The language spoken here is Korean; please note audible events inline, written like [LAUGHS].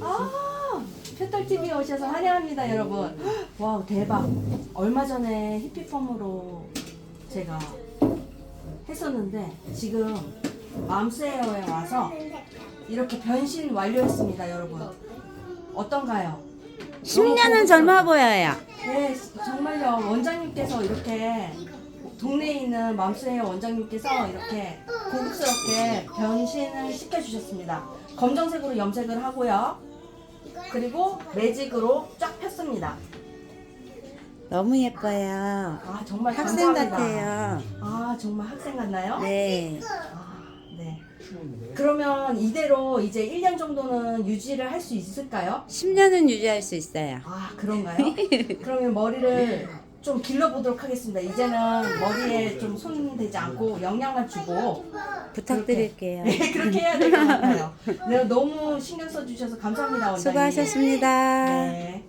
아, 펫털TV에 오셔서 환영합니다, 여러분. 와우, 대박. 얼마 전에 히피펌으로 제가 했었는데, 지금 맘스웨어에 와서 이렇게 변신 완료했습니다, 여러분. 어떤가요? 10년은 젊어 보여요. 네, 정말요. 원장님께서 이렇게 동네에 있는 맘스웨어 원장님께서 이렇게 고급스럽게 변신을 시켜주셨습니다. 검정색으로 염색을 하고요. 그리고 매직으로 쫙 폈습니다. 너무 예뻐요. 아 정말 학생 감사합니다. 같아요. 아 정말 학생 같나요? 네. 아, 네. 그러면 이대로 이제 1년 정도는 유지를 할 수 있을까요? 10년은 유지할 수 있어요. 아 그런가요? [LAUGHS] 그러면 머리를 좀 길러보도록 하겠습니다. 이제는 머리에 좀 손대지 않고 영양만 주고 부탁드릴게요. 네, 그렇게 해야 될 것 같아요. 네, 너무 신경 써주셔서 감사합니다. 원장님. 수고하셨습니다. 네.